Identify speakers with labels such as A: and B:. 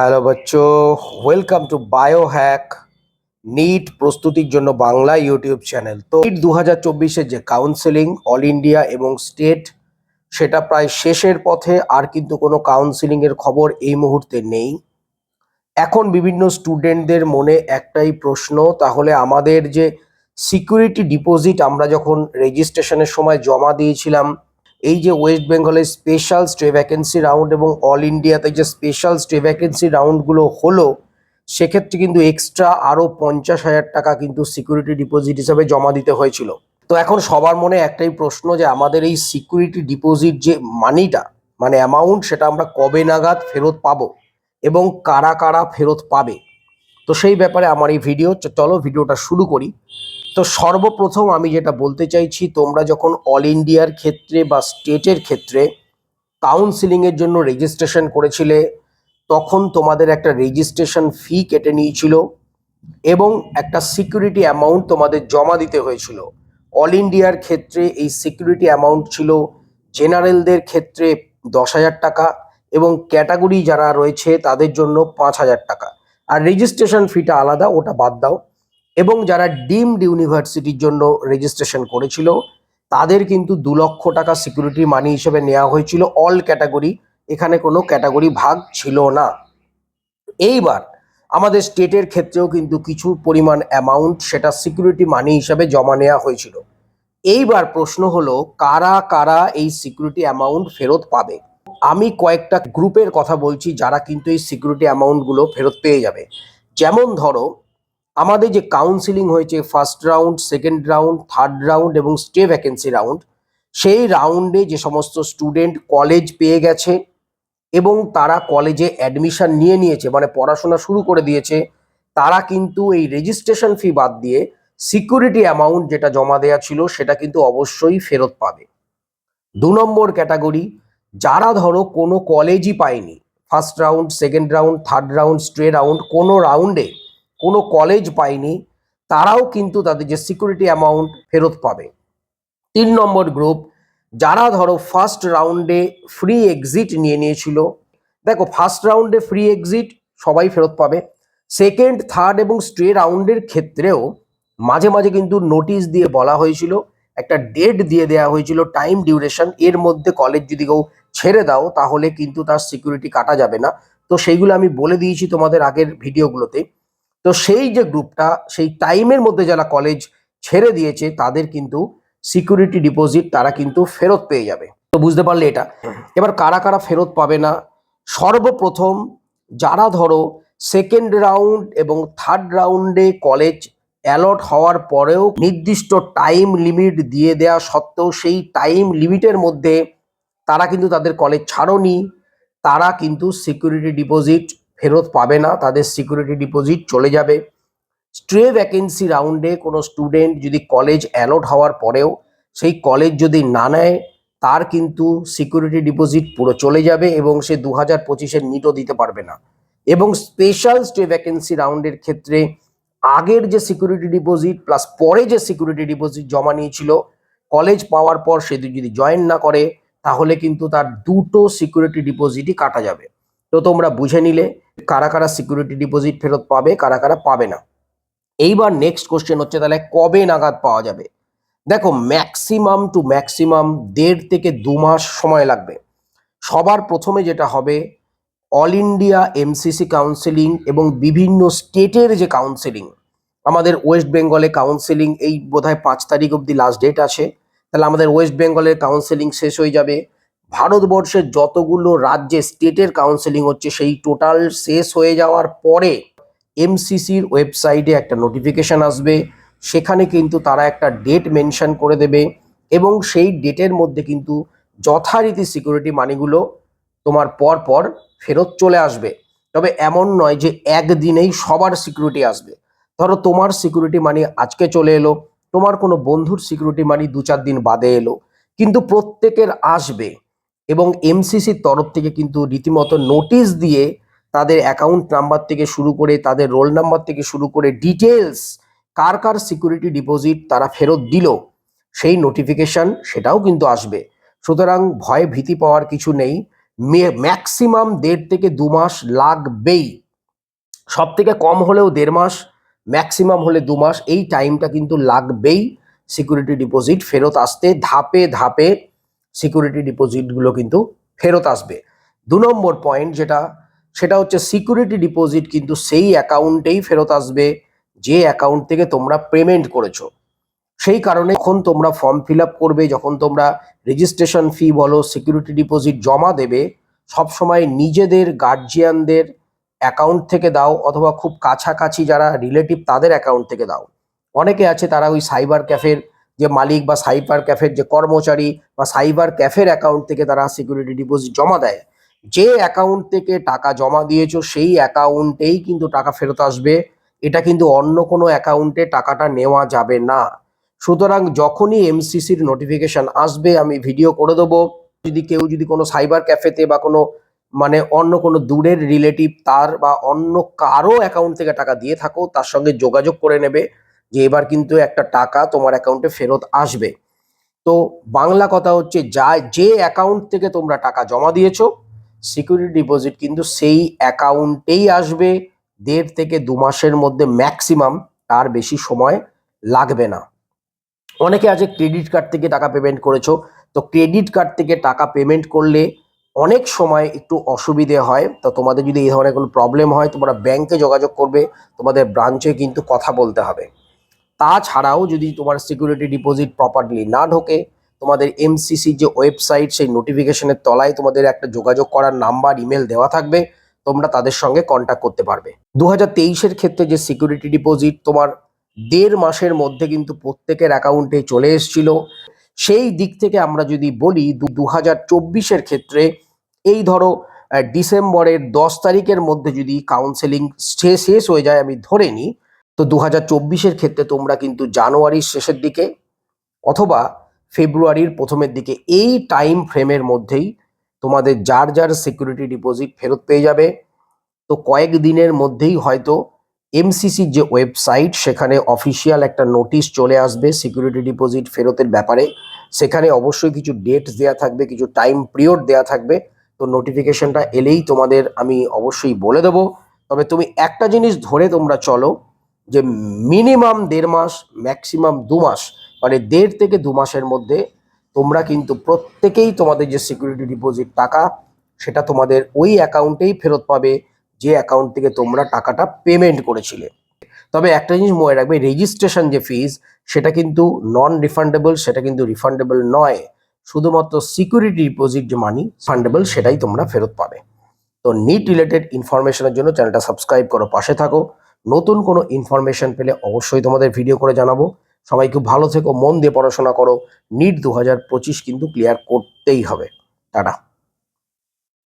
A: Hello বাচ্চো welcome to bio hack NEET প্রস্তুতির জন্য Bangla YouTube channel. তো নিট দু হাজার চব্বিশের যে কাউন্সেলিং অল ইন্ডিয়া এবং স্টেট সেটা প্রায় শেষের পথে, আর কিন্তু কোনো কাউন্সেলিং এর খবর এই মুহূর্তে নেই। এখন বিভিন্ন স্টুডেন্টদের মনে একটাই প্রশ্ন, তাহলে আমাদের যে সিকিউরিটি ডিপোজিট আমরা যখন রেজিস্ট্রেশনের সময় জমা দিয়েছিলাম এই যে ওয়েস্ট বেঙ্গলের স্পেশাল স্টে ভ্যাকেন্সি রাউন্ড এবং অল ইন্ডিয়াতে যে স্পেশাল স্টে ভ্যাকেন্সি রাউন্ডগুলো হলো, সেক্ষেত্রে কিন্তু এক্সট্রা আরও পঞ্চাশ হাজার টাকা কিন্তু সিকিউরিটি ডিপোজিট হিসাবে জমা দিতে হয়েছিল। তো এখন সবার মনে একটাই প্রশ্ন যে আমাদের এই সিকিউরিটি ডিপোজিট যে মানিটা মানে অ্যামাউন্ট সেটা আমরা কবে নাগাদ ফেরত পাবো এবং কারা কারা ফেরত পাবে? তো সেই ব্যাপারে আমার এই ভিডিও চলো ভিডিওটা শুরু করি। তো সর্বপ্রথম আমি যেটা বলতে চাইছি, তোমরা যখন অল ইন্ডিয়ার ক্ষেত্রে বা স্টেটের ক্ষেত্রে কাউন্সিলিংয়ের জন্য রেজিস্ট্রেশন করেছিলে, তখন তোমাদের একটা রেজিস্ট্রেশন ফি কেটে নিয়েছিল এবং একটা সিকিউরিটি অ্যামাউন্ট তোমাদের জমা দিতে হয়েছিল। অল ইন্ডিয়ার ক্ষেত্রে এই সিকিউরিটি অ্যামাউন্ট ছিল জেনারেলদের ক্ষেত্রে দশ হাজার টাকা এবং ক্যাটাগরি যারা রয়েছে তাদের জন্য পাঁচ হাজার টাকা। আর রেজিস্ট্রেশন ফিটা আলাদা, ওটা বাদ দাও। এবং যারা ডিমড ইউনিভার্সিটির জন্য রেজিস্ট্রেশন করেছিল, তাদের কিন্তু দু লক্ষ টাকা সিকিউরিটি মানি হিসেবে নেওয়া হয়েছিল। অল ক্যাটাগরি, এখানে কোনো ক্যাটাগরি ভাগ ছিল না। এইবার আমাদের স্টেটের ক্ষেত্রেও কিন্তু কিছু পরিমাণ অ্যামাউন্ট সেটা সিকিউরিটি মানি হিসাবে জমা নেওয়া হয়েছিল। এইবার প্রশ্ন হলো, কারা কারা এই সিকিউরিটি অ্যামাউন্ট ফেরত পাবে? আমি কয়েকটা গ্রুপের কথা বলছি যারা কিন্তু এই সিকিউরিটি অ্যামাউন্টগুলো ফেরত পেয়ে যাবে। যেমন ধরো আমাদের যে কাউন্সিলিং হয়েছে first round second round third round এবং স্টে ভ্যাকেন্সি রাউন্ড সেই রাউন্ডে যে সমস্ত স্টুডেন্ট কলেজ পেয়ে গেছে এবং তারা কলেজে অ্যাডমিশন নিয়ে নিয়েছে মানে পড়াশোনা শুরু করে দিয়েছে, তারা কিন্তু এই রেজিস্ট্রেশন ফি বাদ দিয়ে সিকিউরিটি অ্যামাউন্ট যেটা জমা দেওয়া ছিল সেটা কিন্তু অবশ্যই ফেরত পাবে। দু নম্বর ক্যাটাগরি যারা ধরো কোনো কলেজই পায়নি first round second round third round stray round কোনো রাউন্ডে কোনো কলেজ পায়নি, তারাও কিন্তু তাদের যে সিকিউরিটি অ্যামাউন্ট ফেরত পাবে। তিন নম্বর গ্রুপ যারা ধরো ফার্স্ট রাউন্ডে ফ্রি এক্সিট নিয়ে নিয়েছিল, দেখো ফার্স্ট রাউন্ডে ফ্রি এক্সিট সবাই ফেরত পাবে। সেকেন্ড থার্ড এবং স্ট্রে রাউন্ডের ক্ষেত্রেও মাঝে মাঝে কিন্তু নোটিশ দিয়ে বলা হয়েছিল, একটা ডেট দিয়ে দেওয়া হয়েছিল টাইম ডিউরেশন এর মধ্যে কলেজ যদি কেউ ছেড়ে দাও, তাহলে কিন্তু তার সিকিউরিটি কাটা যাবে না। তো সেইগুলো আমি বলে দিয়েছি তোমাদের আগের ভিডিওগুলোতে তো সেই যে গ্রুপটা, সেই টাইমের মধ্যে যারা কলেজ ছেড়ে দিয়েছে, তাদের কিন্তু সিকিউরিটি ডিপোজিট তারা কিন্তু ফেরত পেয়ে যাবে। তো বুঝতে পারলে এটা। এবার কারা কারা ফেরত পাবে না? সর্বপ্রথম যারা ধরো সেকেন্ড রাউন্ড এবং থার্ড রাউন্ডে কলেজ অ্যালট হওয়ার পরেও নির্দিষ্ট টাইম লিমিট দিয়ে দেওয়া সত্ত্বেও সেই টাইম লিমিটের মধ্যে তারা কিন্তু তাদের কলেজ ছাড়নি। তারা কিন্তু সিকিউরিটি ডিপোজিট ফেরত পাবে না, তাদের সিকিউরিটি ডিপোজিট চলে যাবে। স্ট্রে ভ্যাকেন্সি রাউন্ডে কোনো স্টুডেন্ট যদি কলেজ অ্যালট হওয়ার পরেও সেই কলেজ যদি না নেয়, তার কিন্তু সিকিউরিটি ডিপোজিট পুরো চলে যাবে এবং সে দু হাজার পঁচিশের নিটও দিতে পারবে না। এবং স্পেশাল স্টে ভ্যাকেন্সি রাউন্ডের ক্ষেত্রে আগের যে সিকিউরিটি ডিপোজিট প্লাস পরে যে সিকিউরিটি ডিপোজিট জমা নিয়েছিল কলেজ পাওয়ার পর সে যদি জয়েন না করে, তাহলে কিন্তু তার দুটো সিকিউরিটি ডিপোজিটই কাটা যাবে। তো তোমরা বুঝে নিলে কারা কারা সিকিউরিটি ডিপোজিট ফেরত পাবে, কারা কারা পাবে না। এইবার নেক্সট কোশ্চেন হচ্ছে তাহলে কবে নাগাদ পাওয়া যাবে? দেখো ম্যাক্সিমাম টু ম্যাক্সিমাম দেড় থেকে দু মাস সময় লাগবে। সবার প্রথমে যেটা হবে অল ইন্ডিয়া এমসিসি কাউন্সিলিং এবং বিভিন্ন স্টেটের যে কাউন্সিলিং আমাদের ওয়েস্ট বেঙ্গলে কাউন্সিলিং এই বোধহয় পাঁচ তারিখ অবধি লাস্ট ডেট আছে। তাহলে আমাদের ওয়েস্ট বেঙ্গলের কাউন্সিলিং শেষ হয়ে যাবে। ভারতবর্ষের যতগুলো রাজ্যে স্টেটের কাউন্সেলিং হচ্ছে, সেই টোটাল শেষ হয়ে যাওয়ার পরে এমসিসির ওয়েবসাইটে একটা নোটিফিকেশন আসবে। সেখানে কিন্তু তারা একটা ডেট মেনশন করে দেবে এবং সেই ডেটের মধ্যে কিন্তু যথারীতি সিকিউরিটি মানিগুলো তোমার পর পর ফেরত চলে আসবে। তবে এমন নয় যে একদিনেই সবার সিকিউরিটি আসবে। ধরো তোমার সিকিউরিটি মানি আজকে চলে এলো, তোমার কোনো বন্ধুর সিকিউরিটি মানি দু চার দিন বাদে এলো, কিন্তু প্রত্যেকের আসবে। এবং এমসিসির তরফ থেকে কিন্তু রীতিমতো নোটিশ দিয়ে তাদের অ্যাকাউন্ট নাম্বার থেকে শুরু করে তাদের রোল নাম্বার থেকে শুরু করে ডিটেলস কার কার সিকিউরিটি ডিপোজিট তারা ফেরত দিল, সেই নোটিফিকেশন সেটাও কিন্তু আসবে। সুতরাং ভয় ভীতি পাওয়ার কিছু নেই। ম্যাক্সিমাম দেড় থেকে দু মাস লাগবেই। সব থেকে কম হলেও দেড় মাস ম্যাক্সিমাম হলে দু মাস, এই টাইমটা কিন্তু লাগবেই সিকিউরিটি ডিপোজিট ফেরত আসতে ধাপে ধাপে। সিকিউরিটি ডিপোজিটগুলো কিন্তু ফেরত আসবে। দু নম্বর পয়েন্ট যেটা, সেটা হচ্ছে সিকিউরিটি ডিপোজিট কিন্তু সেই অ্যাকাউন্টেই ফেরত আসবে যে অ্যাকাউন্ট থেকে তোমরা পেমেন্ট করেছ। সেই কারণে যখন তোমরা ফর্ম ফিল করবে, যখন তোমরা রেজিস্ট্রেশন ফি বলো সিকিউরিটি ডিপোজিট জমা দেবে, সবসময় নিজেদের গার্জিয়ানদের অ্যাকাউন্ট থেকে দাও অথবা খুব কাছাকাছি যারা রিলেটিভ তাদের অ্যাকাউন্ট থেকে দাও। অনেকে আছে তারা ওই সাইবার ক্যাফের যে মালিক বা সাইবার ক্যাফের যে কর্মচারী বা সাইবার ক্যাফের অ্যাকাউন্ট থেকে তারা সিকিউরিটি ডিপোজিট জমা দেয়। যে অ্যাকাউন্ট থেকে টাকা জমা দিয়েছ, সেই অ্যাকাউন্টেই কিন্তু টাকা ফেরত আসবে। এটা কিন্তু অন্য কোনো অ্যাকাউন্টে টাকাটা নেওয়া যাবে না। সুতরাং যখনই এমসিসির নোটিফিকেশন আসবে, আমি ভিডিও করে দেবো। যদি কেউ যদি কোনো সাইবার ক্যাফেতে বা কোনো মানে অন্য কোনো দূরের রিলেটিভ তার বা অন্য কারও অ্যাকাউন্ট থেকে টাকা দিয়ে থাকো, তার সঙ্গে যোগাযোগ করে নেবে। যে এবার কিন্তু একটা টাকা তোমার অ্যাকাউন্টে ফেরত আসবে। তো বাংলা কথা হচ্ছে, যা, যে অ্যাকাউন্ট থেকে তোমরা টাকা জমা দিয়েছ সিকিউরিটি ডিপোজিট কিন্তু সেই অ্যাকাউন্টেই আসবে। দেড় থেকে দু মাসের মধ্যে ম্যাক্সিমাম তার বেশি সময় লাগবে না। অনেকে আছে ক্রেডিট কার্ড থেকে টাকা পেমেন্ট করেছ, তো ক্রেডিট কার্ড থেকে টাকা পেমেন্ট করলে অনেক সময় একটু অসুবিধে হয়। তো তোমাদের যদি এই ধরনের কোনো প্রবলেম হয়, তোমরা ব্যাংকে যোগাযোগ করবে, তোমাদের ব্রাঞ্চে কিন্তু কথা বলতে হবে। তাছাড়াও যদি তোমার সিকিউরিটি ডিপোজিট প্রপারলি না ঢোকে, তোমাদের এমসিসি যে ওয়েবসাইট সেই নোটিফিকেশনের তলায় তোমাদের একটা যোগাযোগ করার নাম্বার ইমেল দেওয়া থাকবে, তোমরা তাদের সঙ্গে কন্ট্যাক্ট করতে পারবে। দু হাজার ক্ষেত্রে যে সিকিউরিটি ডিপোজিট তোমার দেড় মাসের মধ্যে কিন্তু প্রত্যেকের অ্যাকাউন্টে চলে এসেছিল। সেই দিক থেকে আমরা যদি বলি, দু হাজার চব্বিশের ক্ষেত্রে এই ধরো ডিসেম্বরের দশ তারিখের মধ্যে যদি কাউন্সেলিং শেষ হয়ে যায়, আমি ধরে নিই তো দু হাজার চব্বিশের ক্ষেত্রে তোমরা কিন্তু জানুয়ারির শেষের দিকে অথবা ফেব্রুয়ারির প্রথমের দিকে এই টাইম ফ্রেমের মধ্যেই তোমাদের যার যার সিকিউরিটি ডিপোজিট ফেরত পেয়ে যাবে। তো কয়েক দিনের মধ্যেই হয়তো এমসিসির যে ওয়েবসাইট সেখানে অফিসিয়াল একটা নোটিশ চলে আসবে সিকিউরিটি ডিপোজিট ফেরতের ব্যাপারে। সেখানে অবশ্যই কিছু ডেট দেয়া থাকবে, কিছু টাইম পিরিয়ড দেয়া থাকবে। তো নোটিফিকেশনটা এলেই তোমাদের আমি অবশ্যই বলে দেবো। তবে তুমি একটা জিনিস ধরে তোমরা চলো যে মিনিমাম দেড় মাস, ম্যাক্সিমাম দু মাস মানে দেড় থেকে দু মাসের মধ্যে তোমরা কিন্তু প্রত্যেকেই তোমাদের যে সিকিউরিটি ডিপোজিট টাকা, সেটা তোমাদের ওই অ্যাকাউন্টেই ফেরত পাবে, যে অ্যাকাউন্ট থেকে তোমরা টাকাটা পেমেন্ট করেছিলে। তবে একটা জিনিস মনে রাখবে, রেজিস্ট্রেশন যে ফিজ, সেটা কিন্তু নন রিফান্ডেবল সেটা কিন্তু রিফান্ডেবল নয়। শুধুমাত্র সিকিউরিটি ডিপোজিট যে মানি ফান্ডেবল সেটাই তোমরা ফেরত পাবে। তো নিট রিলেটেড ইনফরমেশনের জন্য চ্যানেলটা সাবস্ক্রাইব করো, পাশে থাকো। নতুন কোনো ইনফরমেশন পেলে অবশ্যই তোমাদের ভিডিও করে জানাব। সবাই খুব ভালো থেকো, মন দিয়ে পড়াশোনা করো। নিট দু হাজার পঁচিশ কিন্তু ক্লিয়ার করতেই হবে। টাটা।